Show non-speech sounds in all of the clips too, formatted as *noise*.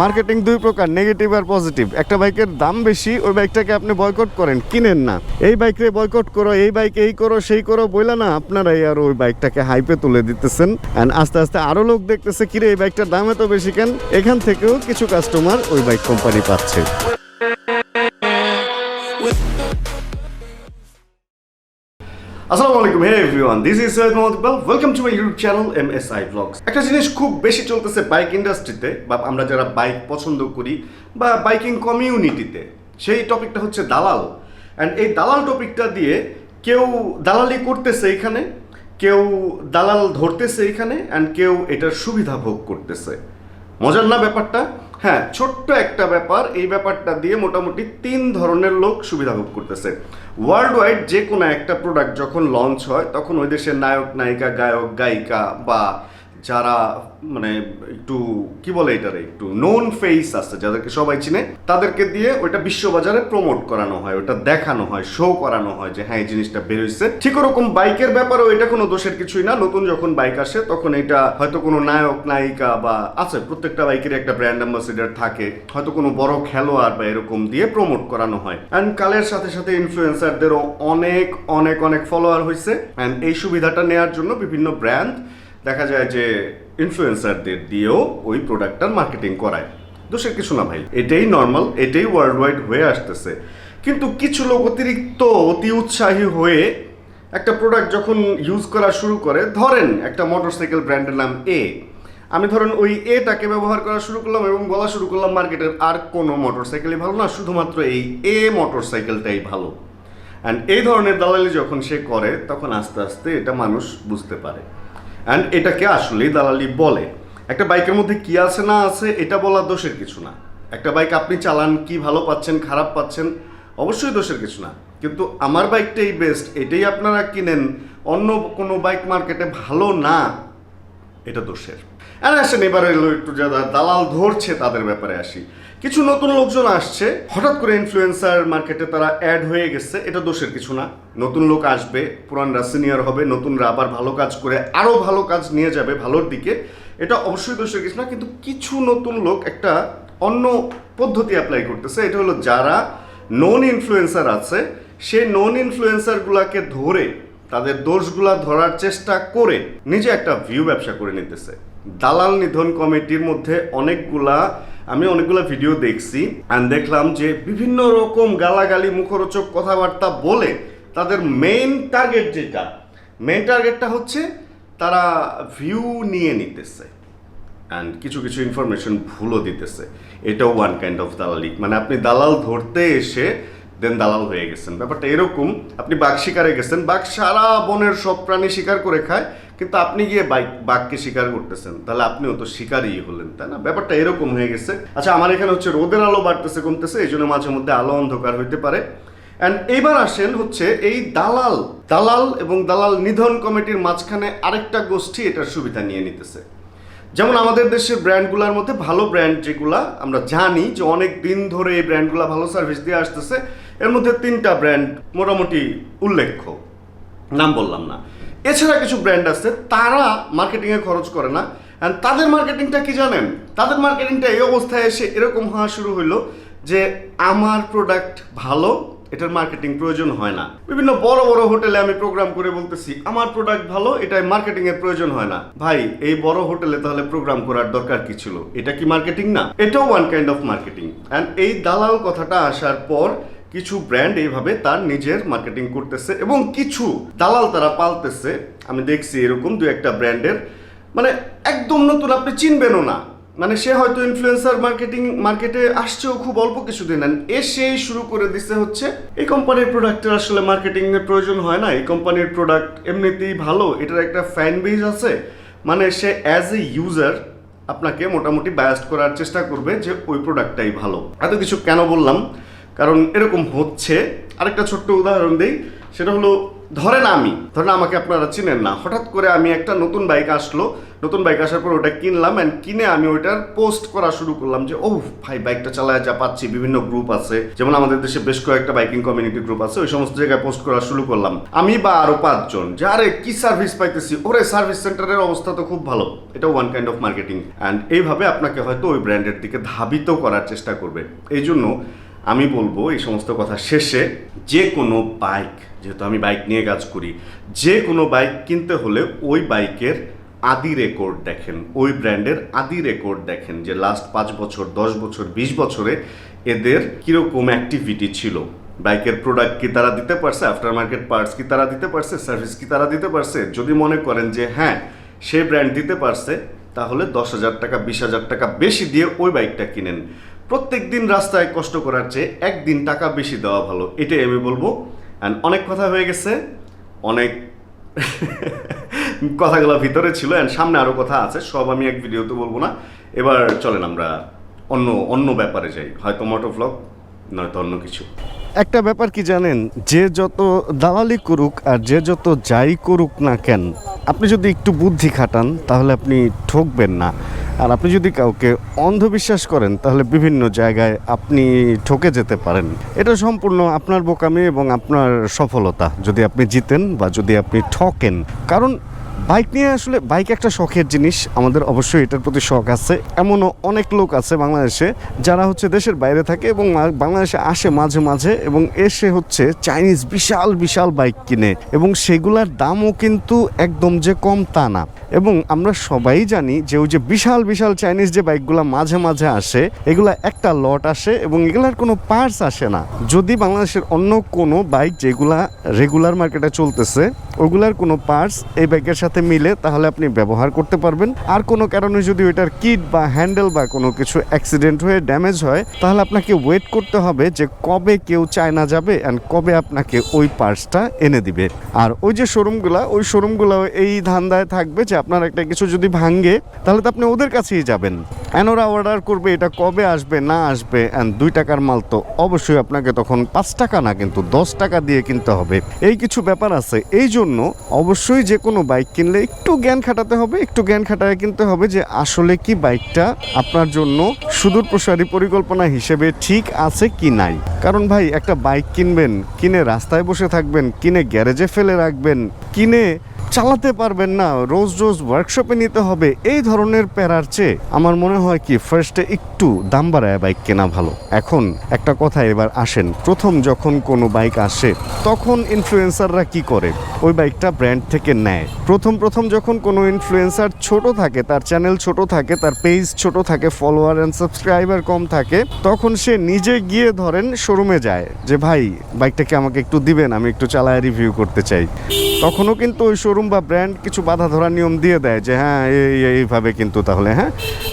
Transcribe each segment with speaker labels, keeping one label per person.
Speaker 1: Marketing দুই প্রকার, negative আর positive. একটা বাইকের দাম বেশি, ওই বাইকটাকে আপনি বয়কট করেন, কিনেন না। এই বাইকরে বয়কট করো, এই বাইক এই করো, সেই করো, বইলা না, আপনারাই আর ওই বাইকটাকে হাইপে তুলে দিতেছেন। অ্যান্ড আস্তে আস্তে আরও লোক দেখতেছে, কিরে, এই বাইকটার দাম এত বেশি কেন? এখান থেকেও কিছু কাস্টমার ওই বাইক কোম্পানি পাচ্ছে। আসসালামু আলাইকুম, hey everyone this is Syed Mohammad Iqbal welcome to my YouTube channel M S I blogs একটা জিনিস খুব বেশি চলতেছে বাইক ইন্ডাস্ট্রিতে বা আমরা যারা বাইক পছন্দ করি, বা বাইকিং কমিউনিটিতে সেই টপিকটা হচ্ছে দালাল. অ্যান্ড এই দালাল টপিকটা দিয়ে কেউ দালালি করতেছে এখানে, কেউ দালাল ধরতেছে এখানে অ্যান্ড কেউ এটার সুবিধা ভোগ করতেছে। মজার না ব্যাপারটা? হ্যাঁ ছোট্ট একটা ব্যাপার, এই ব্যাপারটা দিয়ে মোটামুটি তিন ধরনের লোক সুবিধা ভোগ করতেছে। ওয়ার্ল্ড ওয়াইড যে কোনো একটা প্রোডাক্ট যখন লঞ্চ হয়, তখন ওই দেশের নায়ক, নায়িকা, গায়ক, গায়িকা বা যারা মানে একটু, কি বলে এটারে, একটু নোন ফেস আছে, যাদেরকে সবাই চিনে, তাদেরকে দিয়ে ওইটা বিশ্ববাজারে প্রমোট করানো হয় ওটা দেখানো হয় শো করানো হয় যে হ্যাঁ এই জিনিসটা বেরোইছে ঠিক ওরকম বাইকের ব্যাপারেও এটা কোনো দোষের কিছুই না। নতুন যখন বাইক আসে, তখন এটা হয়তো কোনো নায়ক, নায়িকা বা, আছে, প্রত্যেকটা বাইকের একটা ব্র্যান্ড অ্যাম্বাসিডার থাকে, হয়তো কোনো বড় খেলোয়াড় বা এরকম দিয়ে প্রমোট করানো হয়। অ্যান্ড কালের সাথে সাথে ইনফ্লুয়েন্সারদেরও অনেক অনেক অনেক ফলোয়ার হয়েছে অ্যান্ড এই সুবিধাটা নেওয়ার জন্য বিভিন্ন ব্র্যান্ড দেখা যায় যে ইনফ্লুয়েন্সারদের দিয়েও ওই প্রোডাক্টটার মার্কেটিং করায়। দোষের কিছু না ভাই। এটাই নর্মাল এটাই ওয়ার্ল্ড ওয়াইড হয়ে আসতেছে। কিন্তু কিছু লোক অতিরিক্ত, অতি উৎসাহী হয়ে একটা প্রোডাক্ট যখন ইউজ করা শুরু করে, ধরেন একটা মোটরসাইকেল ব্র্যান্ডের নাম এ আমি ধরেন ওই এটাকে ব্যবহার করা শুরু করলাম এবং বলা শুরু করলাম মার্কেটের আর কোনো মোটরসাইকেলই ভালো না, শুধুমাত্র এই এ মোটরসাইকেলটাই ভালো। অ্যান্ড এই ধরনের দালালি যখন সে করে, তখন আস্তে আস্তে এটা মানুষ বুঝতে পারে। অ্যান্ড এটাকে আসলেই দালালি বলে। একটা বাইকের মধ্যে কি আছে না আছে, এটা বলা দোষের কিছু না। একটা বাইক আপনি চালান, কি ভালো পাচ্ছেন, খারাপ পাচ্ছেন, অবশ্যই দোষের কিছু না। কিন্তু আমার বাইকটাই বেস্ট এটাই আপনারা কিনেন, অন্য কোনো বাইক মার্কেটে ভালো না, এটা দোষের। আর আসেন, এবারে একটু যারা দালাল ধরছে, তাদের ব্যাপারে আসি। কিছু নতুন লোকজন আসছে। হঠাৎ করে ইনফ্লুয়েন্সার মার্কেটে তারা অ্যাড হয়ে গেছে। এটা দোষের কিছু না। নতুন লোক আসবে, পুরানরা সিনিয়র হবে, নতুনরা আবার ভালো কাজ করে আরও ভালো কাজ নিয়ে যাবে ভালোর দিকে। এটা অবশ্যই দোষের কিছু না, কিন্তু কিছু নতুন লোক একটা অন্য পদ্ধতি অ্যাপ্লাই করতেছে। এটা হলো যারা নন ইনফ্লুয়েন্সার আছে সেই নন ইনফ্লুয়েন্সারগুলোকে ধরে তাদের দোষগুলা ধরার চেষ্টা করে নিজে একটা ভিউ ব্যবসা করে নিতেছে। দালাল নিধন কমিটির মধ্যে অনেকগুলা আমি অনেকগুলো ভিডিও দেখছি আর দেখলাম যে বিভিন্ন রকম গালাগালি, মুখরোচক কথাবার্তা বলে তাদের মেইন টার্গেট যেটা মেইন টার্গেটটা হচ্ছে তারা ভিউ নিয়ে নিতেছে অ্যান্ড কিছু কিছু ইনফরমেশন ভুলও দিতেছে। এটাও ওয়ান কাইন্ড অফ দালালি মানে আপনি দালাল ধরতে এসে দেন দালাল হয়ে গেছেন। ব্যাপারটা এরকম, আপনি বাঘ শিকারে গেছেন, বাঘ সারা বনের সব প্রাণী শিকার করে খায় কিন্তু আপনি গিয়ে বাইক, বাঘকে শিকার করতেছেন, তাহলে আপনিও তো শিকারই হলেন, তাই না? ব্যাপারটা এরকম হয়ে গেছে। আচ্ছা আমার এখানে হচ্ছে রোদের আলো বাড়তেছে, কমতেছে, এই জন্য মাঝে মধ্যে আলো অন্ধকার হইতে পারে। অ্যান্ড এইবার আসেন হচ্ছে এই দালাল দালাল এবং দালাল নিধন কমিটির মাঝখানে আরেকটা গোষ্ঠী এটার সুবিধা নিয়ে নিতেছে। যেমন আমাদের দেশের ব্র্যান্ডগুলোর মধ্যে ভালো ব্র্যান্ড যেগুলা, আমরা জানি যে অনেক দিন ধরে এই ব্র্যান্ডগুলো ভালো সার্ভিস দিয়ে আসতেছে। এর মধ্যে তিনটা ব্র্যান্ড মোটামুটি উল্লেখ্য। নাম বললাম না। এছাড়া কিছু ব্র্যান্ড আছে, তারা মার্কেটিংয়ে খরচ করে না। অ্যান্ড তাদের মার্কেটিংটা কি জানেন? তাদের মার্কেটিংটা এই অবস্থায় এসে এরকম হওয়া শুরু হইল যে আমার প্রোডাক্ট ভালো, এটার মার্কেটিং প্রয়োজন হয় না। বিভিন্ন বড় বড় হোটেলে আমি প্রোগ্রাম করে বলতেছি, আমার প্রোডাক্ট ভালো, এটাই মার্কেটিং এর প্রয়োজন হয় না। ভাই, এই বড় হোটেলে তাহলে প্রোগ্রাম করার দরকার কি ছিল? এটা কি মার্কেটিং না? এটাও one kind of marketing and এই দালাল কথাটা আসার পর কিছু ব্র্যান্ড এইভাবে তার নিজের মার্কেটিং করতেছে এবং কিছু দালাল তারা পালতেছে। আমি দেখছি এরকম দু একটা ব্র্যান্ডের মানে একদম নতুন, আপনি চিনবেনও না। মানে সে হয়তো ইনফ্লুয়েন্সার মার্কেটিং মার্কেটে আসছেও খুব অল্প কিছুদিন। এসেই শুরু করে দিছে হচ্ছে, এই কোম্পানির প্রোডাক্টের আসলে মার্কেটিং এর প্রয়োজন হয় না। এই কোম্পানির প্রোডাক্ট এমনিতেই ভালো, এটার একটা ফ্যান বেজ আছে। মানে সে অ্যাজ এ ইউজার আপনাকে মোটামুটি বায়াস্ট করার চেষ্টা করবে যে ওই প্রোডাক্টটাই ভালো। এত কিছু কেন বললাম? কারণ এরকম হচ্ছে। আরেকটা ছোট্ট উদাহরণ দিই, সেটা হলো, ধরেন আমি, ধরেন আমাকে আপনারা চিনেন না, হঠাৎ করে আমি একটা নতুন বাইক আসলো, নতুন বাইক আসার পর ওটা কিনলাম অ্যান্ড কিনে আমি ওইটার পোস্ট করা শুরু করলাম যে ও ভাই, বাইকটা চালায় যা পাচ্ছি, বিভিন্ন গ্রুপ আছে। যেমন আমাদের দেশে বেশ কয়েকটা বাইকিং কমিউনিটি গ্রুপ আছে, ওই সমস্ত জায়গায় পোস্ট করা শুরু করলাম। আমি বা আরও পাঁচজন, যে, আরে, কি সার্ভিস পাইতেছি? ওরে সার্ভিস সেন্টারের অবস্থা তো খুব ভালো। এটা one kind of marketing and এইভাবে আপনাকে হয়তো ওই ব্র্যান্ডের দিকে ধাবিত করার চেষ্টা করবে। এই জন্য আমি বলব এই সমস্ত কথা শেষে যে কোনো বাইক যেহেতু আমি বাইক নিয়ে কাজ করি, যে কোনো বাইক কিনতে হলে ওই বাইকের আদি রেকর্ড দেখেন, ওই ব্র্যান্ডের আদি রেকর্ড দেখেন যে লাস্ট পাঁচ বছর, দশ বছর, বিশ বছরে এদের কীরকম অ্যাক্টিভিটি ছিল। বাইকের প্রোডাক্ট কি তারা দিতে পারছে আফটার মার্কেট পার্টস কি তারা দিতে পারছে সার্ভিস কি তারা দিতে পারছে? যদি মনে করেন যে হ্যাঁ সে ব্র্যান্ড দিতে পারছে, তাহলে দশ হাজার টাকা, বিশ হাজার টাকা বেশি দিয়ে ওই বাইকটা কিনেন। প্রত্যেক দিন রাস্তায় কষ্ট করার চেয়ে একদিন টাকা বেশি দেওয়া ভালো, এটাই আমি বলব। অ্যান্ড অনেক কথা হয়ে গেছে, অনেক *laughs* কথাগুলো ভিতরে ছিল অ্যান্ড সামনে আরও কথা আছে, সব আমি এক ভিডিওতে বলব না। এবার চলেন আমরা অন্য অন্য ব্যাপারে যাই, হয়তো মোটো ভ্লগ নয়তো অন্য কিছু। একটা ব্যাপার কি জানেন, যে যত দালালি করুক আর যে যত যাই করুক না কেন, আপনি যদি একটু বুদ্ধি খাটান, তাহলে আপনি ঠকবেন না। আর আপনি যদি কাউকে অন্ধবিশ্বাস করেন, তাহলে বিভিন্ন জায়গায় আপনি ঠকে যেতে পারেন। এটা সম্পূর্ণ আপনার বোকামি এবং আপনার সফলতা। যদি আপনি জিতেন বা যদি আপনি ঠকেন, কারণ বাইক নিয়ে আসলে বাইক একটা শখের জিনিস। আমাদের অবশ্যই এটার প্রতি শখ আছে। এমনও অনেক লোক আছে বাংলাদেশে যারা হচ্ছে দেশের বাইরে থাকে এবং বাংলাদেশে আসে মাঝে মাঝে এবং এসে হচ্ছে চাইনিজ বিশাল বিশাল বাইক কিনে এবং সেগুলার দামও কিন্তু একদম যে কম তা না। এবং আমরা সবাই জানি যে ওই যে বিশাল বিশাল চাইনিজ যে বাইকগুলো মাঝে মাঝে আসে, এগুলা একটা লট আসে এবং এগুলার কোনো পার্টস আসে না। যদি বাংলাদেশের অন্য কোনো বাইক যেগুলা রেগুলার মার্কেটে চলতেছে, ওগুলার কোনো পার্টস এই বাইকের সাথে মিলে তাহলে আপনি ব্যবহার করতে পারবেন। আর কোনো কারণে যদি ওইটার কিট বা হ্যান্ডেল বা কোনো কিছু অ্যাক্সিডেন্ট হয়ে ড্যামেজ হয়, তাহলে আপনাকে ওয়েট করতে হবে যে কবে কেউ চায়না যাবে অ্যান্ড কবে আপনাকে ওই পার্টসটা এনে দিবে। আর ওই যে শোরুমগুলা ওই শোরুমগুলো এই ধান্দায় থাকবে যে আপনার একটা কিছু যদি ভাঙ্গে তাহলে তো আপনি ওদের কাছেই যাবেন। ওরা অর্ডার করবে, এটা কবে আসবে, না আসবে অ্যান্ড দুই টাকার মাল তো অবশ্যই আপনাকে তখন পাঁচ টাকা না, কিন্তু দশ টাকা দিয়ে কিনতে হবে। এই কিছু ব্যাপার আছে, এই জন্য অবশ্যই যে কোনো বাইক কিনলে একটু জ্ঞান খাটাতে হবে, একটু জ্ঞান খাটায় কিনতে হবে যে আসলে কি বাইকটা আপনার জন্য সুদূর প্রসারী পরিকল্পনা হিসেবে ঠিক আছে কি নাই। কারণ ভাই, একটা বাইক কিনবেন, কিনে রাস্তায় বসে থাকবেন, কিনে গ্যারেজে ফেলে রাখবেন, কিনে চালাতে পারবেন না। রোজ রোজ ওয়ার্কশপে নিতে হবে। এই ধরনের প্যারার চেয়ে আমার মনে হয় কি ফার্স্টে একটু দাম বাড়ায় বাইক কেনা ভালো। এখন একটা কথা এবার আসেন। প্রথম যখন কোনো বাইক আসে, তখন ইনফ্লুয়েন্সাররা কি করে? ওই বাইকটা ব্র্যান্ড থেকে নেয়। প্রথম প্রথম যখন কোনো ইনফ্লুয়েন্সার ছোট থাকে, তার চ্যানেল ছোট থাকে, তার পেজ ছোট থাকে ফলোয়ার অ্যান্ড সাবস্ক্রাইবার কম থাকে, তখন সে নিজে গিয়ে ধরেন শোরুমে যায় যে, ভাই বাইকটাকে আমাকে একটু দিবেন, আমি একটু চালায় রিভিউ করতে চাই। তখনও কিন্তু ওই শোরুম বা ব্র্যান্ড কিছু বাধা ধরা নিয়ম দিয়ে দেয় যে হ্যাঁ এই, এইভাবে কিন্তু তাহলে হ্যাঁ?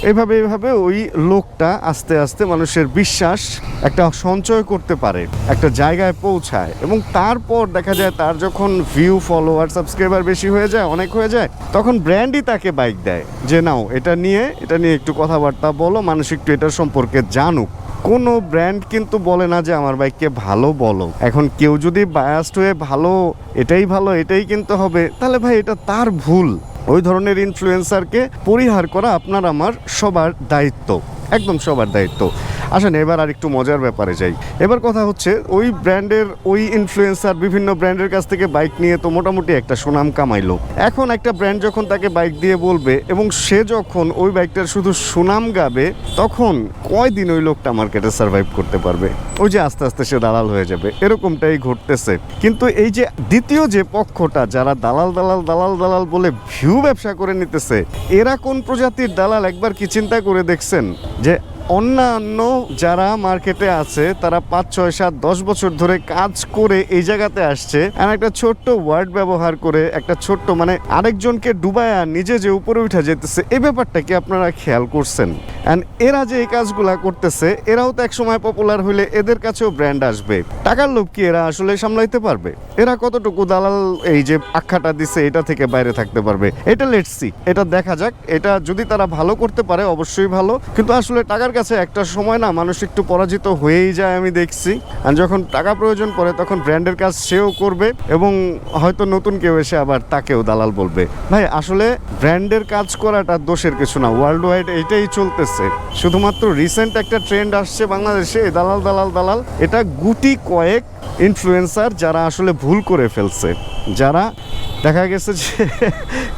Speaker 1: এইভাবে এইভাবে ওই লোকটা আস্তে আস্তে মানুষের বিশ্বাস একটা সঞ্চয় করতে পারে, একটা জায়গায় পৌঁছায় এবং তারপর দেখা যায় তার যখন ভিউ ফলোয়ার সাবস্ক্রাইবার বেশি হয়ে যায়, অনেক হয়ে যায়, তখন ব্র্যান্ডই তাকে বাইক দেয় যে, নাও, এটা নিয়ে এটা নিয়ে একটু কথাবার্তা বলো, মানুষ একটু এটার সম্পর্কে জানুক। কোনো ব্র্যান্ড কিন্তু বলে না যে আমার বাইককে ভালো বলো। এখন কেউ যদি বায়াস্ট হয়ে ভালো, এটাই ভালো, এটাই কিন্তু হবে, তাহলে ভাই এটা তার ভুল। ওই ধরনের ইনফ্লুয়েন্সারকে পরিহার করা আপনার, আমার সবার দায়িত্ব। একদম সবার দায়িত্ব। আসেন, এবার আর একটু মজার ব্যাপারে যাই। এবার কথা হচ্ছে, ওই ব্র্যান্ডের, ওই ইনফ্লুয়েন্সার বিভিন্ন ব্র্যান্ডের কাছ থেকে বাইক নিয়ে তো মোটামুটি একটা সুনাম কামাইলো। এখন একটা ব্র্যান্ড যখন তাকে বাইক দিয়ে বলবে এবং সে যখন ওই বাইকটার শুধু সুনাম গাবে, তখন কয়দিন ওই লোকটা মার্কেটে সার্ভাইভ করতে পারবে? ওই যে আস্তে আস্তে সে দালাল হয়ে যাবে, এরকমটাই ঘটতেছে। কিন্তু এই যে দ্বিতীয় যে পক্ষটা, যারা দালাল দালাল দালাল দালাল বলে ভিউ ব্যবসা করে নিতেছে, এরা কোন প্রজাতির দালাল? একবার কি চিন্তা করে দেখছেন? যে অন্যান্য যারা মার্কেটে আছে, তারা পাঁচ, ছয়, সাত, দশ বছর ধরে কাজ করে এই জায়গাতে আসছে। আর একটা ছোট্ট ওয়ার্ড ব্যবহার করে, একটা ছোট্ট মানে আরেকজনকে ডুবায়া নিজে যে উপরে উঠে যেতেছে এই ব্যাপারটা কি আপনারা খেয়াল করছেন? অ্যান্ড এরা যে এই কাজগুলা করতেছে, এরাও তো এক সময় পপুলার হইলে এদের কাছেও ব্র্যান্ড আসবে। টাকার লোভ কি এরা আসলে সামলাইতে পারবে? এরা কতটুকু দালাল এই যে আখ্যাটা দিছে, এটা থেকে বাইরে থাকতে পারবে? এটা লেটসি এটা দেখা যাক। এটা যদি তারা ভালো করতে পারে, অবশ্যই ভালো। কিন্তু আসলে টাকার কাছে একটা সময় না মানুষ একটু পরাজিত হয়েই যায় আমি দেখছি। আর যখন টাকা প্রয়োজন পড়ে তখন ব্র্যান্ডের কাজ সেও করবে এবং হয়তো নতুন কেউ এসে আবার তাকেও দালাল বলবে। ভাই, আসলে ব্র্যান্ডের কাজ করাটা দোষের কিছু না ওয়ার্ল্ড ওয়াইড এইটাই চলতেছে। শুধুমাত্র রিসেন্ট একটা ট্রেন্ড আসছে বাংলাদেশে, দালাল দালাল দালাল। এটা গুটি কয়েক ইনফ্লুয়েন্সার যারা আসলে ভুল করে ফেলছে। যারা দেখা গেছে যে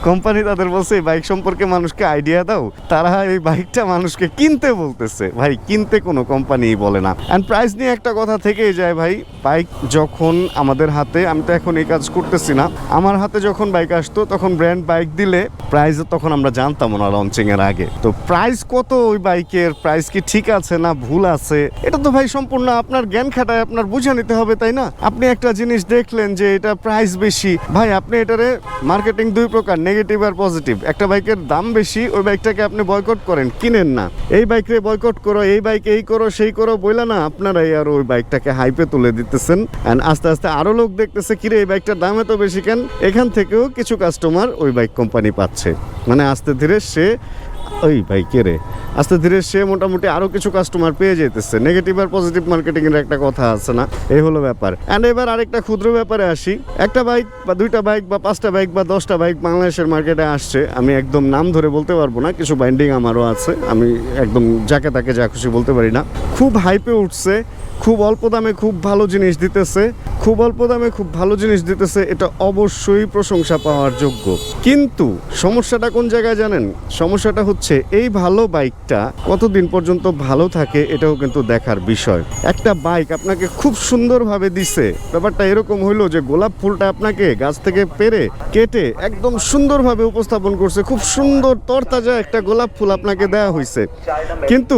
Speaker 1: কোম্পানি তাদের বলছে, এই বাইক সম্পর্কে মানুষকে আইডিয়া দাও। তারা এই বাইকটা মানুষকে কিনতে বলতেছে। ভাই, কিনতে কোনো কোম্পানি বলে না। অ্যান্ড প্রাইস নিয়ে একটা কথা থেকেই যায়, ভাই। বাইক যখন আমাদের হাতে, আমি তো এখন এই কাজ করতেছি না। আমার হাতে যখন বাইক আসতো, তখন ব্র্যান্ড বাইক দিলে প্রাইস তখন আমরা জানতাম না লঞ্চিং এর আগে। তো প্রাইস কত ওই বাইকের প্রাইস কি ঠিক আছে না ভুল আছে? এটা তো, ভাই, সম্পূর্ণ আপনার জ্ঞান খাটায় আপনার বুঝে নিতে হবে, তাই না? আপনি একটা জিনিস দেখলেন যে এটা প্রাইস বেশি। ভাই, আপনি এটারে মার্কেটিং দুই প্রকার নেগেটিভ আর পজিটিভ একটা বাইকের দাম বেশি, ওই বাইকটাকে আপনি বয়কট করেন, কিনেন না। এই বাইকরে বয়কট করো, এই বাইক এই করো, সেই করো, বইলা না, আপনারাই আর ওই বাইকটাকে হাইপে তুলে দিতেছেন। অ্যান্ড আস্তে আস্তে আরও লোক দেখতেছে, কিরে, এই বাইকটার দাম এত বেশি কেন? এখান থেকেও কিছু কাস্টমার ওই বাইক কোম্পানি পাচ্ছে। মানে আস্তে ধীরে সে ওই ভাই, কে রে? আস্তে ধীরে সে মোটামুটি আরও কিছু কাস্টমার পেয়ে যেতেছে নেগেটিভ আর পজিটিভ মার্কেটিং এর একটা কথা আছে না? এই হলো ব্যাপার। এন্ড এবার আরেকটা ক্ষুদ্র ব্যাপারে আসি। একটা বাইক বা দুইটা বাইক বা পাঁচটা বাইক বা দশটা বাইক বাংলাদেশের মার্কেটে আসছে। আমি একদম নাম ধরে বলতে পারব না, কিছু বাইন্ডিং আমারও আছে। আমি একদম যাকে তাকে যা খুশি বলতে পারি না। খুব হাইপে উঠছে, খুব অল্প দামে খুব ভালো জিনিস দিতেছে। খুব অল্প দামে খুব ভালো জিনিস দিতেছে, এটা অবশ্যই প্রশংসা পাওয়ার যোগ্য। কিন্তু সমস্যাটা কোন জায়গায় জানেন? সমস্যাটা হচ্ছে এই ভালো বাইকটা কতদিন পর্যন্ত ভালো থাকে এটাও কিন্তু দেখার বিষয়। একটা বাইক আপনাকে খুব সুন্দরভাবে দিছে, ব্যাপারটা এরকম হইল যে গোলাপ ফুলটা আপনাকে গাছ থেকে পেরে কেটে একদম সুন্দরভাবে উপস্থাপন করছে, খুব সুন্দর তরতাজা একটা গোলাপ ফুল আপনাকে দেওয়া হয়েছে কিন্তু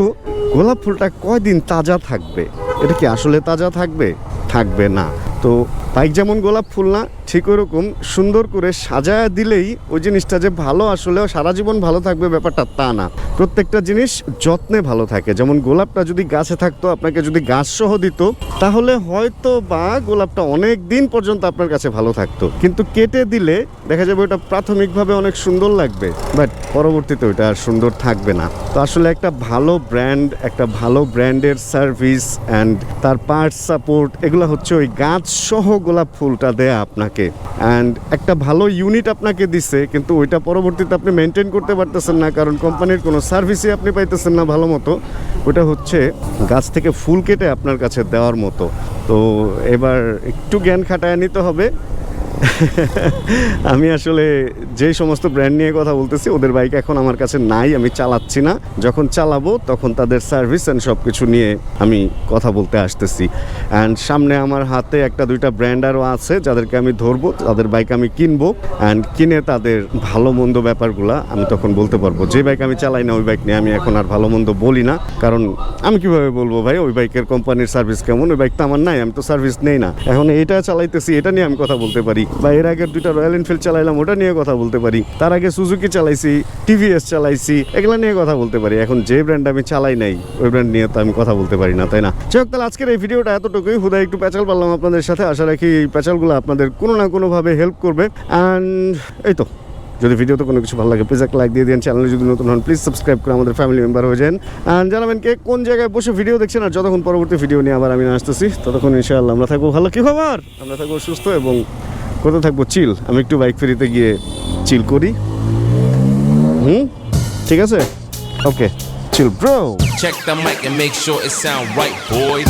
Speaker 1: গোলাপ ফুলটা কয়দিন তাজা থাকবে? এটা কি আসলে তাজা থাকবে? থাকবে না। তো বাইক যেমন গোলাপ ফুল না, ঠিক ওরকম সুন্দর করে সাজায় দিলেই ওই জিনিসটা যে ভালো আসলে সারা জীবন ভালো থাকবে ব্যাপারটা তা না। প্রত্যেকটা জিনিস যত্নে ভালো থাকে। যেমন গোলাপটা যদি গাছে থাকতো, আপনাকে যদি গাছ সহ দিত, তাহলে হয়তো বা গোলাপটা অনেক দিন পর্যন্ত আপনার কাছে ভালো থাকতো। কিন্তু কেটে দিলে দেখা যাবে ওটা প্রাথমিকভাবে অনেক সুন্দর লাগবে, বাট পরবর্তীতে ওইটা আর সুন্দর থাকবে না। তো আসলে একটা ভালো ব্র্যান্ড, একটা ভালো ব্র্যান্ডের সার্ভিস অ্যান্ড তার পার্টস সাপোর্ট, এগুলো হচ্ছে ওই গাছ সহ গোলাপ ফুলটা দেয়া আপনাকে। অ্যান্ড একটা ভালো ইউনিট আপনাকে দিছে, কিন্তু ওইটা পরবর্তীতে আপনি মেনটেন করতে পারতেছেন না, কারণ কোম্পানির কোনো সার্ভিসই আপনি পাইতেছেন না ভালো মতো। ওটা হচ্ছে গাছ থেকে ফুল কেটে আপনার কাছে দেওয়ার মতো। তো এবার একটু জ্ঞান খাটায় নিতে হবে। *laughs* আমি আসলে যেই সমস্ত ব্র্যান্ড নিয়ে কথা বলতেছি, ওদের বাইক এখন আমার কাছে নাই, আমি চালাচ্ছি না। যখন চালাবো, তখন তাদের সার্ভিস অ্যান্ড সব কিছু নিয়ে আমি কথা বলতে আসতেছি। অ্যান্ড সামনে আমার হাতে একটা, দুইটা ব্র্যান্ড আরও আছে, যাদেরকে আমি ধরবো, তাদের বাইক আমি কিনবো। অ্যান্ড কিনে তাদের ভালো মন্দ ব্যাপারগুলা আমি তখন বলতে পারব। যে বাইক আমি চালাই না, ওই বাইক নিয়ে আমি এখন আর ভালো মন্দ বলি না। কারণ আমি কীভাবে বলব ভাই, ওই বাইকের কোম্পানির সার্ভিস কেমন? ওই বাইক তো আমার নাই, আমি তো সার্ভিস নেই না। এখন এটা চালাইতেছি, এটা নিয়ে আমি কথা বলতে পারি। বা এর আগে দুইটা রয়্যাল এনফিল্ড চালাইলাম, ওটা নিয়ে কথা বলতে পারি। তার আগে সুজুকি চালাইছি টিভিএস চালাইছি, এগুলা নিয়ে কথা বলতে পারি। এখন যে ব্র্যান্ড আমি চালাই নাই, ওই ব্র্যান্ড নিয়ে তো আমি কথা বলতে পারি না, তাই না? যাই হোক, তাহলে আজকের এই ভিডিওটা এতটুকুই। হুদা, একটু প্যাচাল পারলাম আপনাদের সাথে। আশা রাখি এই প্যাচালগুলো আপনাদের কোনো না কোনোভাবে হেল্প করবে। অ্যান্ড এই তো, যদি ভিডিওতে কোনো কিছু ভালো লাগে প্লিজ একটা লাইক দিয়ে দিন। চ্যানেলে যদি নতুন হন প্লিজ সাবস্ক্রাইব করে আমাদের ফ্যামিলি মেম্বার হয়ে যান। অ্যান্ড জানাবেন কে কোন জায়গায় বসে ভিডিও দেখছেন, আর যতক্ষণ পরবর্তী ভিডিও নিয়ে আবার আমি আসতেছি, ততক্ষণ ইনশাআল্লাহ আমরা থাকব ভালো। কি খবর? আমরা থাকব সুস্থ এবং কোথায় থাকব চিল আমি একটু বাইক ফেরিতে গিয়ে চিল করি। হুম? ঠিক আছে? Okay chill bro
Speaker 2: check the mic and make sure it sound right boy